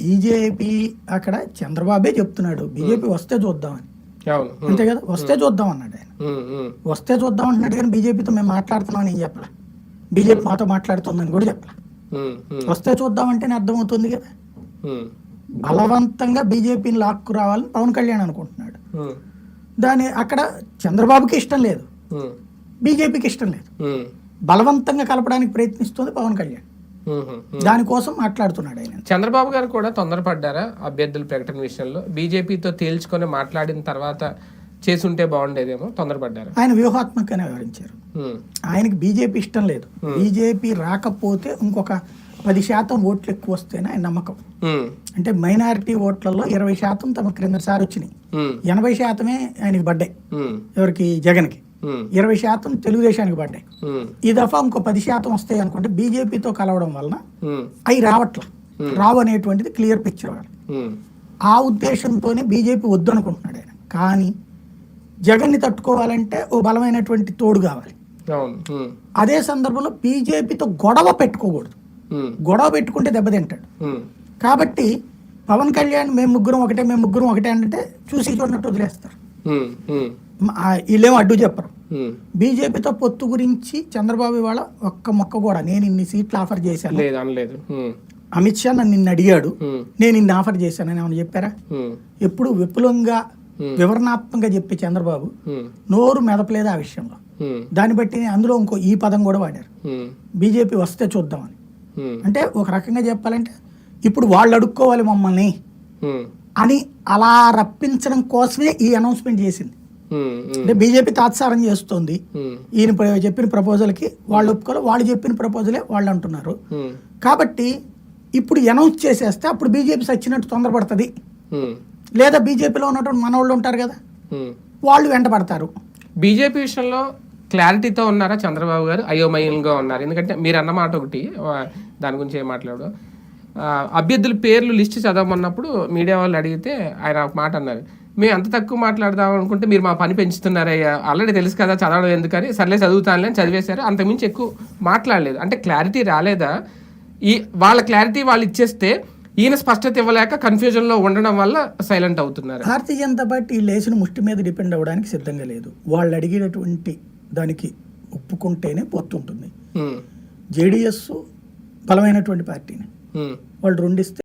BJP అక్కడ చంద్రబాబే చెప్తున్నాడు. BJP వస్తే చూద్దామని అంతే కదా? వస్తే చూద్దాం అన్నాడు ఆయన. వస్తే చూద్దాం అంటున్నాడు కానీ బీజేపీతో మేము మాట్లాడుతున్నాం అని చెప్పలే. బీజేపీ మాతో మాట్లాడుతుందని కూడా చెప్పలే. వస్తే చూద్దాం అంటేనే అర్థమవుతుంది కదా? బలవంతంగా బీజేపీని లాక్కు రావాలని పవన్ కళ్యాణ్ అనుకుంటున్నాడు. దాని అక్కడ చంద్రబాబుకి ఇష్టం లేదు. బీజేపీకి ఇష్టం లేదు. బలవంతంగా కలపడానికి ప్రయత్నిస్తుంది పవన్ కళ్యాణ్. దానికోసం మాట్లాడుతున్నాడు ఆయన. చంద్రబాబు గారు కూడా తొందరపడ్డారా అభ్యర్థుల ప్రకటన విషయంలో? బీజేపీతో తేల్చుకొని మాట్లాడిన తర్వాత చేసుంటే బాగుండేదేమో తొందరపడ్డారా? ఆయన వ్యూహాత్మకంగానే వ్యవహరించారు. ఉమ్, ఆయనకి బీజేపీ ఇష్టం లేదు. బీజేపీ రాకపోతే ఇంకొక పది శాతం ఓట్లు ఎక్కువ వస్తేనే ఆయన నమ్మకం. అంటే మైనారిటీ ఓట్లలో ఇరవై శాతం తమ క్రిందసారి వచ్చినాయి. ఎనభై శాతమే ఆయనకి పడ్డాయి. ఎవరికి? జగన్కి. ఇరవై శాతం తెలుగుదేశానికి పడ్డాయి. ఉమ్, ఈ దఫా ఇంకో పది శాతం వస్తాయి అనుకుంటే బీజేపీతో కలవడం వలన ఉమ్, అవి రావట్ల. రావు అనేటువంటిది క్లియర్ పిక్చర్ వాళ్ళు ఉమ్, ఆ ఉద్దేశంతోనే బీజేపీ వద్దు అనుకుంటున్నాడు ఆయన. కానీ జగన్ని తట్టుకోవాలంటే ఓ బలమైనటువంటి తోడు కావాలి. అదే సందర్భంలో బీజేపీతో గొడవ పెట్టుకోకూడదు. గొడవ పెట్టుకుంటే దెబ్బతింటాడు కాబట్టి పవన్ కళ్యాణ్ మేము ముగ్గురం ఒకటే మేము ముగ్గురం ఒకటే అంటే చూసి చూడనట్టు వదిలేస్తారు. వీళ్ళేమో అడ్డు చెప్పరు. బీజేపీతో పొత్తు గురించి చంద్రబాబు ఇవాళ ఒక్క మొక్క కూడా నేను ఇన్ని సీట్లు ఆఫర్ చేశాను. లేదు అమిత్ షా నన్ను నిన్ను అడిగాడు. నేను ఇన్ని ఆఫర్ చేశానని ఏమైనా చెప్పారా? ఎప్పుడు విపులంగా వివరణాత్మకంగా చెప్పే చంద్రబాబు నోరు మెదపలేదు ఆ విషయంలో? దాన్ని బట్టి అందులో ఇంకో ఈ పదం కూడా వాడారు. బీజేపీ వస్తే చూద్దామని. అంటే ఒక రకంగా చెప్పాలంటే ఇప్పుడు వాళ్ళు అడుక్కోవాలి మమ్మల్ని అని అలా రప్పించడం కోసమే ఈ అనౌన్స్మెంట్ చేసింది. అంటే బీజేపీ తాత్సారం చేస్తోంది. ఈయన చెప్పిన ప్రపోజల్కి వాళ్ళు ఒప్పుకోవాలి వాళ్ళు చెప్పిన ప్రపోజలే వాళ్ళు అంటున్నారు. కాబట్టి ఇప్పుడు అనౌన్స్ చేసేస్తే అప్పుడు బీజేపీ సచ్చినట్టు తొందరపడుతుంది. లేదా బీజేపీలో ఉన్నటువంటి మనోళ్ళు ఉంటారు కదా. వాళ్ళు వెంటపడతారు బీజేపీ విషయంలో క్లారిటీతో ఉన్నారా చంద్రబాబు గారు? అయోమయంగా ఉన్నారు. ఎందుకంటే మీరు అన్న మాట ఒకటి దాని గురించి ఏం మాట్లాడు అభ్యర్థుల పేర్లు లిస్ట్ చదవమన్నప్పుడు మీడియా వాళ్ళు అడిగితే ఆయన ఒక మాట అన్నారు. మేము అంత తక్కువ మాట్లాడదాం అనుకుంటే మీరు మా పని పెంచుతున్నారయ్యా ఆల్రెడీ తెలుసు కదా చదవడం ఎందుకని. సర్లే చదువుతానులే అని చదివేశారు. అంతకుమించి ఎక్కువ మాట్లాడలేదు. అంటే క్లారిటీ రాలేదా? ఈ వాళ్ళ క్లారిటీ వాళ్ళు ఇచ్చేస్తే ఈయన స్పష్టత ఇవ్వలేక కన్ఫ్యూజన్లో ఉండడం వల్ల సైలెంట్ అవుతున్నారు. భారతీయ జనతా పార్టీ లేచిన ముష్టి మీద డిపెండ్ అవ్వడానికి సిద్ధంగా లేదు. వాళ్ళు అడిగేటటువంటి దానికి ఒప్పుకుంటేనే పొత్తు ఉంటుంది జేడిఎస్ బలమైనటువంటి పార్టీని. వాళ్ళు రెండిస్తే